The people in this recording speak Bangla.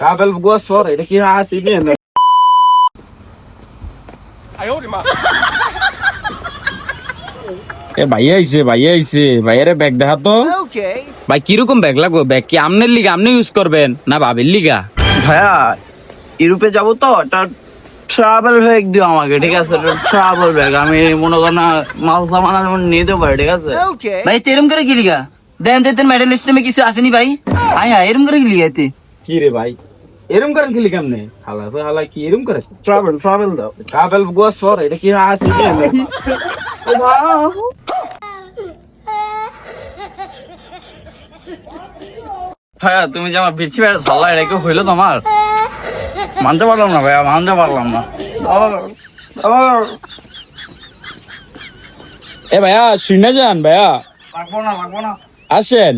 ট্রাভেল গোসর এটা কি হাসি নিয়ে না এ ভাই আইছে ভাই আইছে। ভাইয়ারে ব্যাগ দেখা তো। ভাই কীরকম ব্যাগ লাগবে? ব্যাগ কি আমনের লিগা? আপনি ইউজ করবেন? না ভাবির লিগা? ভাইয়া ইউরোপে যাব তো একটা ট্রাভেল ব্যাগ দিও আমাকে ঠিক আছে? ট্রাভেল ব্যাগ আমি মনে করেন না, মাল সামান আমি নিতে পারি ঠিক আছে? ভাই তো এরম করে গেলি গা দেন দেন মেডেল লিস্টে কিছু আসেনি ভাই। হ্যাঁ এরম করে গেলি এতে? কি রে ভাই? এরম করেন কি লিগাম নে হালা তো হালা কি এরম করে? ট্রাভেল ট্রাভেল দাও। ট্রাভেল গোসর এটা কি হাসি ভাইয়া তুমি যে আমার বিরছি ভাইয়া ঝাল্লা এটা কি হইল তোমার? মানতে পারলাম না ভাইয়া মানতে পারলাম না। এ ভাইয়া শুনে যান ভাইয়া। লাগবো না লাগবো না। আসেন।